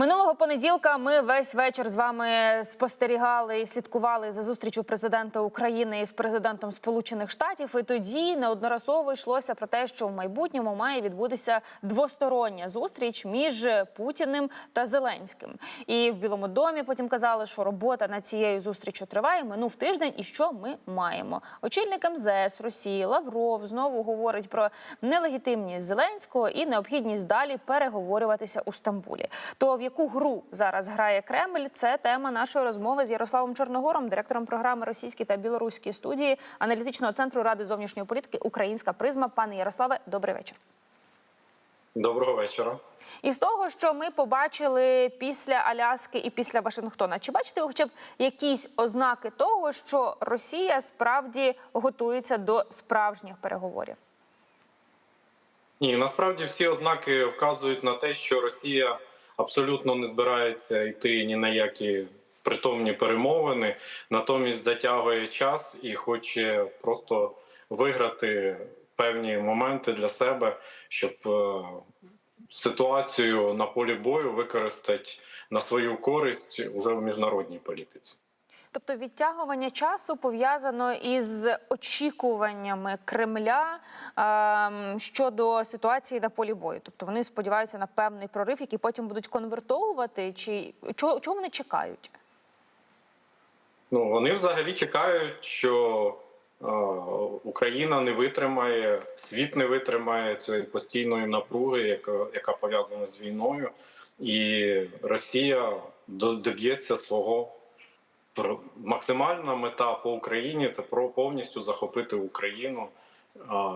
Минулого понеділка ми весь вечір з вами спостерігали і слідкували за зустрічю президента України із президентом Сполучених Штатів. І тоді неодноразово йшлося про те, що в майбутньому має відбутися двостороння зустріч між Путіним та Зеленським. І в Білому домі потім казали, що робота над цією зустрічю триває. Минув тиждень, і що ми маємо? Очільник МЗС Росії Лавров знову говорить про нелегітимність Зеленського і необхідність далі переговорюватися у Стамбулі. То в яку гру зараз грає Кремль? Це тема нашої розмови з Ярославом Чорногором, директором програми російські та білоруські студії аналітичного центру ради зовнішньої політики Українська призма. Пане Ярославе, добрий вечір. Доброго вечора. І з того, що ми побачили після Аляски і після Вашингтона, чи бачите ви хоча б якісь ознаки того, що Росія справді готується до справжніх переговорів? Ні, насправді всі ознаки вказують на те, що Росія абсолютно не збирається йти ні на які притомні перемовини, натомість затягує час і хоче просто виграти певні моменти для себе, щоб е, ситуацію на полі бою використати на свою користь уже в міжнародній політиці. Тобто відтягування часу пов'язано із очікуваннями Кремля ем, щодо ситуації на полі бою. Тобто вони сподіваються на певний прорив, який потім будуть конвертовувати, чи чого, чого вони чекають? Ну вони взагалі чекають, що е, Україна не витримає, світ не витримає цієї постійної напруги, яка, яка пов'язана з війною, і Росія до- доб'ється свого. Про- Максимальна мета по Україні це про повністю захопити Україну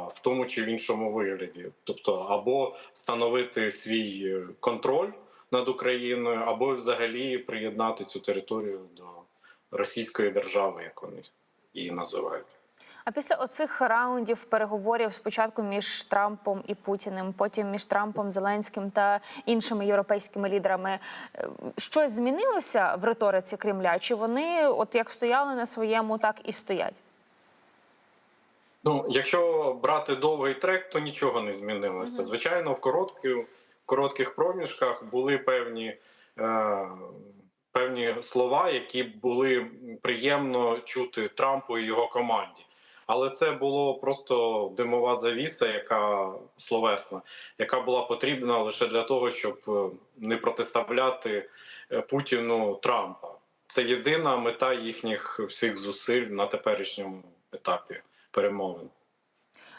в тому чи в іншому вигляді, тобто або встановити свій е, контроль над Україною, або взагалі приєднати цю територію до Російської держави, як вони її називають. А після оцих раундів переговорів спочатку між Трампом і Путіним, потім між Трампом, Зеленським та іншими європейськими лідерами, е, щось змінилося в риториці Кремля? Чи вони, от як стояли на своєму, так і стоять? Ну, якщо брати довгий трек, то нічого не змінилося. Звичайно, в коротких, коротких проміжках були певні, е, певні слова, які були приємно чути Трампу і його команді. Але це було просто димова завіса, яка словесна, яка була потрібна лише для того, щоб е, не протиставляти е, Путіну Трампа. Це єдина мета їхніх всіх зусиль на теперішньому етапі перемовин.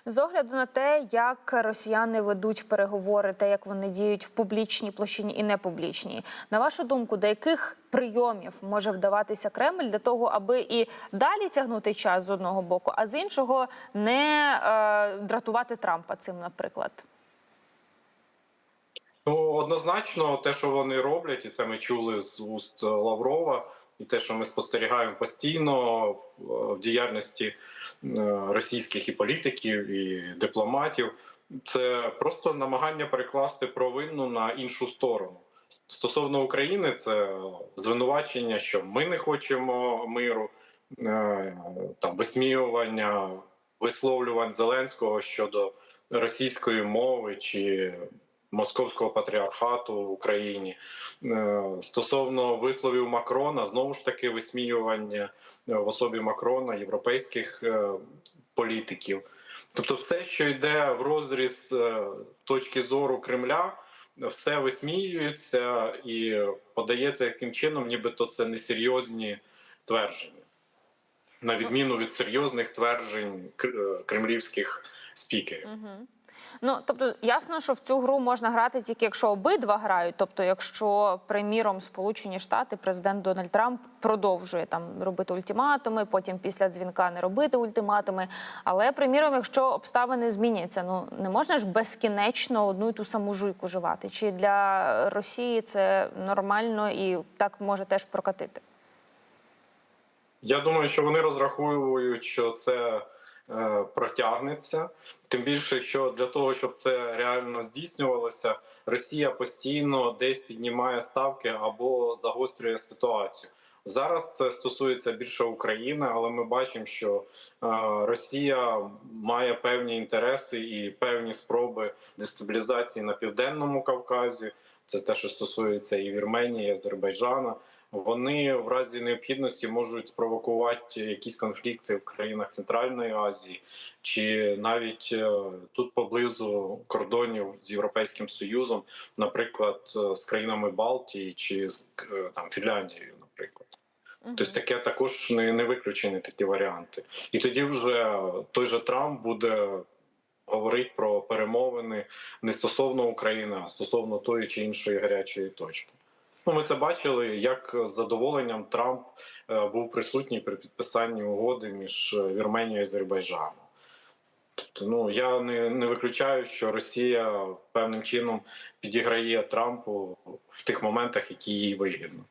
З огляду на те, як росіяни ведуть переговори, те, як вони діють в публічній площині і непублічній, на вашу думку, до яких прийомів може вдаватися Кремль для того, аби і далі тягнути час з одного боку, а з іншого не е, дратувати Трампа цим, наприклад? Ну, однозначно, те, що вони роблять, і це ми чули з уст Лаврова, і те, що ми спостерігаємо постійно в, в діяльності е, російських і політиків, і дипломатів, це просто намагання перекласти провину на іншу сторону. Стосовно України, це звинувачення, що ми не хочемо миру, е, там висміювання, висловлювань Зеленського щодо російської мови чи московського патріархату в Україні Е, стосовно висловів Макрона, знову ж таки висміювання е, в особі Макрона європейських е, політиків. Тобто, все, що йде в розріз точки зору Кремля, все висміюється і подається яким чином, нібито це несерйозні твердження, на відміну від серйозних тверджень кремлівських спікерів. Ну тобто ясно, що в цю гру можна грати тільки якщо обидва грають. Тобто, якщо, приміром, Сполучені Штати, президент Дональд Трамп продовжує там робити ультиматуми, потім після дзвінка не робити ультиматуми. Але приміром, якщо обставини зміняться, ну не можна ж безкінечно одну і ту саму жуйку жувати. Чи для Росії це нормально і так може теж прокатити? Я думаю, що вони розраховують, що це протягнеться. Тим більше, що для того, щоб це реально здійснювалося, Росія постійно десь піднімає ставки або загострює ситуацію. Зараз це стосується більше України, але ми бачимо, що е, Росія має певні інтереси і певні спроби дестабілізації на південному Кавказі. Це те, що стосується і Вірменії, і Азербайджана. Вони в разі необхідності можуть спровокувати якісь конфлікти в країнах Центральної Азії, чи навіть е, тут поблизу кордонів з Європейським Союзом, наприклад, е, з країнами Балтії чи з е, там Фінляндією, наприклад. Тобто таке також не, не виключені такі варіанти. І тоді вже той же Трамп буде говорити про перемовини не стосовно України, а стосовно тої чи іншої гарячої точки. Ну, ми це бачили, як з задоволенням Трамп е, був присутній при підписанні угоди між Вірменією і Азербайджаном. Тобто, ну я не, не виключаю, що Росія певним чином підіграє Трампу в тих моментах, які їй вигідно.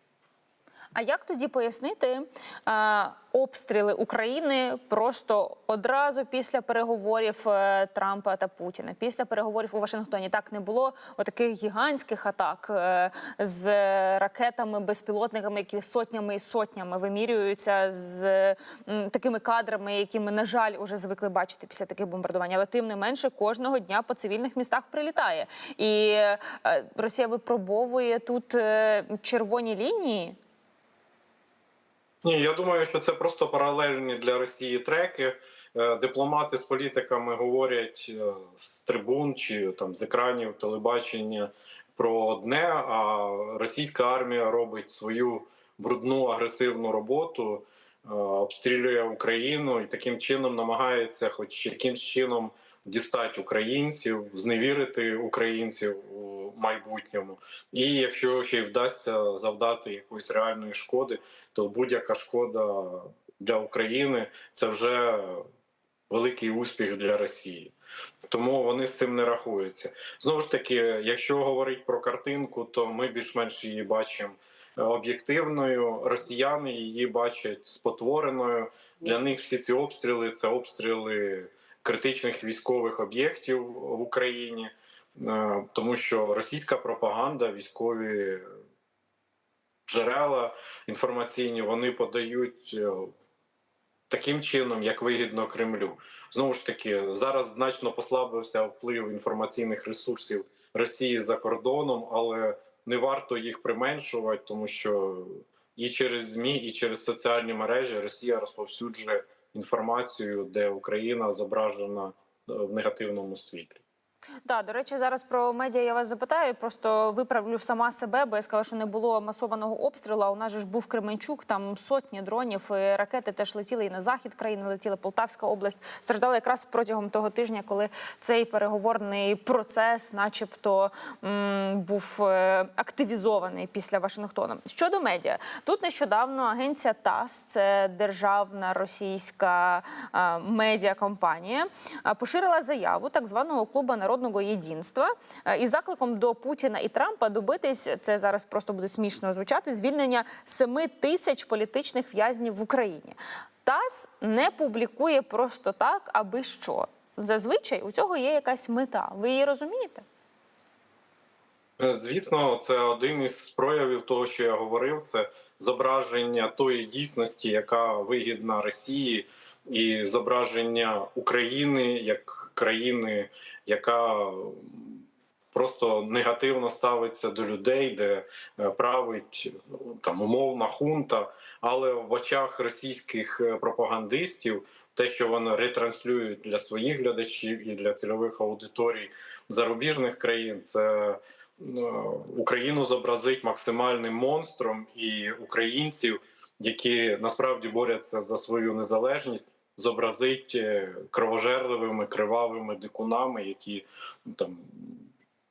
А як тоді пояснити е, обстріли України просто одразу після переговорів е, Трампа та Путіна? Після переговорів у Вашингтоні так не було отаких гігантських атак е, з ракетами, безпілотниками, які сотнями і сотнями вимірюються з м, такими кадрами, які ми, на жаль, уже звикли бачити після таких бомбардувань. Але тим не менше, кожного дня по цивільних містах прилітає. І е, Росія випробовує тут е, червоні лінії. Ні, я думаю, що це просто паралельні для Росії треки. Е, Дипломати з політиками говорять е, з трибун чи там з екранів телебачення про одне, а російська армія робить свою брудну агресивну роботу, е, обстрілює Україну і таким чином намагається, хоч якимсь чином, дістати українців, зневірити українців у майбутньому. І якщо ще й вдасться завдати якоїсь реальної шкоди, то будь-яка шкода для України це вже великий успіх для Росії. Тому вони з цим не рахуються. Знову ж таки, якщо говорити про картинку, то ми більш-менш її бачимо е, об'єктивною. Росіяни її бачать спотвореною. Для них всі ці обстріли це обстріли критичних військових об'єктів в Україні, Е, тому що російська пропаганда, військові джерела інформаційні вони подають е, таким чином, як вигідно Кремлю. Знову ж таки, зараз значно послабився вплив інформаційних ресурсів Росії за кордоном, але не варто їх применшувати, тому що і через ЗМІ, і через соціальні мережі Росія розповсюджує інформацію, де Україна зображена е, в негативному світлі. Так, до речі, зараз про медіа я вас запитаю. Просто виправлю сама себе, бо я сказала, що не було масованого обстрілу. У нас же ж був Кременчук, там сотні дронів, і ракети теж летіли і на захід країни, летіли Полтавська область. Страждали якраз протягом того тижня, коли цей переговорний процес, начебто, був е, активізований після Вашингтона. Щодо медіа, тут нещодавно агенція ТАСС, це державна російська е, медіакомпанія, е, поширила заяву так званого клубу народного єдинства е, із закликом до Путіна і Трампа добитись це зараз просто буде смішно звучати. Звільнення 7 тисяч політичних в'язнів в Україні. ТАСС не публікує просто так, аби що. Зазвичай у цього є якась мета. Ви її розумієте? Е, Звісно, це один із проявів того, що я говорив. Це зображення тої дійсності, яка вигідна Росії, і зображення України як країни, яка просто негативно ставиться до людей, де е, править там умовна хунта. Але в очах російських е, пропагандистів те, що вони ретранслюють для своїх глядачів і для цільових аудиторій зарубіжних країн, це ну, Україну зобразить максимальним монстром і українців, які насправді борються за свою незалежність, зобразить е, кровожерливими кривавими дикунами, які там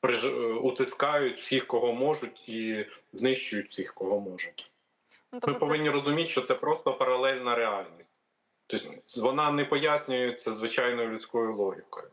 приж- е, утискають всіх, кого можуть, і знищують всіх, кого можуть. Ну, Ми тобто це- повинні розуміти, що це просто паралельна реальність. Тобто вона не пояснюється звичайною людською логікою.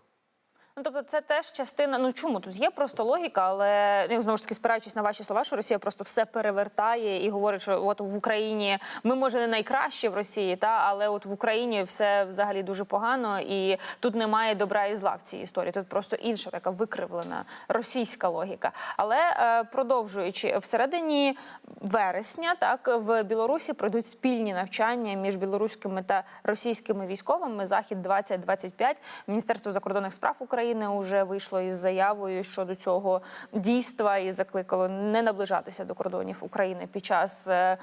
Ну, тобто, це теж частина. Ну чому тут є просто логіка, але ну, знову ж таки спираючись на ваші слова, що Росія просто все перевертає і говорить, що от в Україні ми може не найкраще в Росії, та але от в Україні все взагалі дуже погано, і тут немає добра і зла в цій історії. Тут просто інша така викривлена російська логіка. Але е, продовжуючи всередині вересня, так в Білорусі пройдуть спільні навчання між білоруськими та російськими військовими. Захід 2025 Міністерство закордонних справ України України вже вийшло із заявою щодо цього дійства і закликало не наближатися до кордонів України під час е,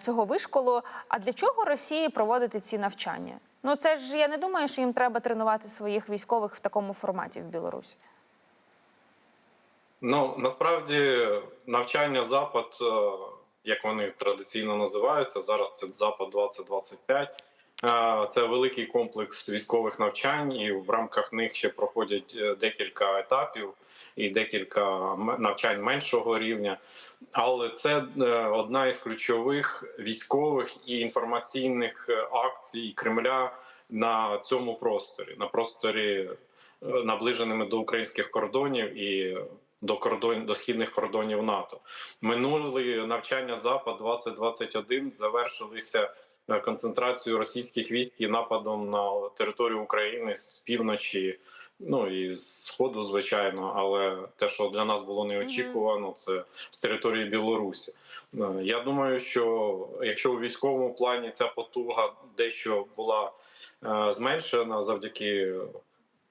цього вишколу. А для чого Росії проводити ці навчання? Ну це ж я не думаю, що їм треба тренувати своїх військових в такому форматі в Білорусі. Ну насправді навчання запад, е, як вони традиційно називаються, зараз це запад 2025 Е, Це великий комплекс військових навчань, і в рамках них ще проходять е, декілька етапів і декілька навчань меншого рівня. Але це е, одна із ключових військових і інформаційних е, акцій Кремля на цьому просторі, на просторі наближеними до українських кордонів і до кордон до східних кордонів НАТО. Минулі навчання Запад 2021 завершилися концентрацією російських військ і нападом на територію України з півночі. Ну і з сходу, звичайно, але те, що для нас було неочікувано, це з території Білорусі. Е, Я думаю, що якщо у військовому плані ця потуга дещо була е, зменшена завдяки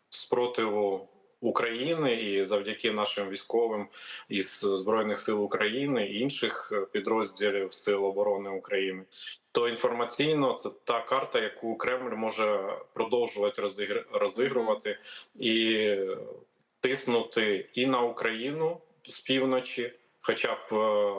спротиву України і завдяки нашим військовим із збройних сил України і інших е, підрозділів Сил оборони України, то інформаційно це та карта, яку Кремль може продовжувати розігр- розігрувати і тиснути і на Україну з півночі. Хоча б е,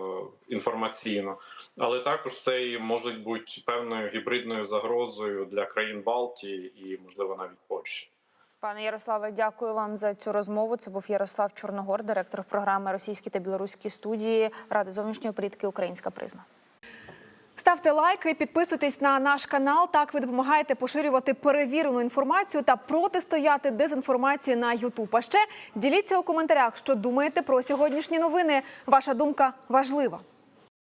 інформаційно, але також це і може бути певною гібридною загрозою для країн Балтії і, можливо, навіть Польщі. Пане Ярославе, дякую вам за цю розмову. Це був Ярослав Чорногор, директор програми Російські та білоруські студії Ради зовнішньої політики Українська призма. Ставте лайки, підписуйтесь на наш канал. Так ви допомагаєте поширювати перевірену інформацію та протистояти дезінформації на Ютуб. А ще діліться у коментарях, що думаєте про сьогоднішні новини. Ваша думка важлива.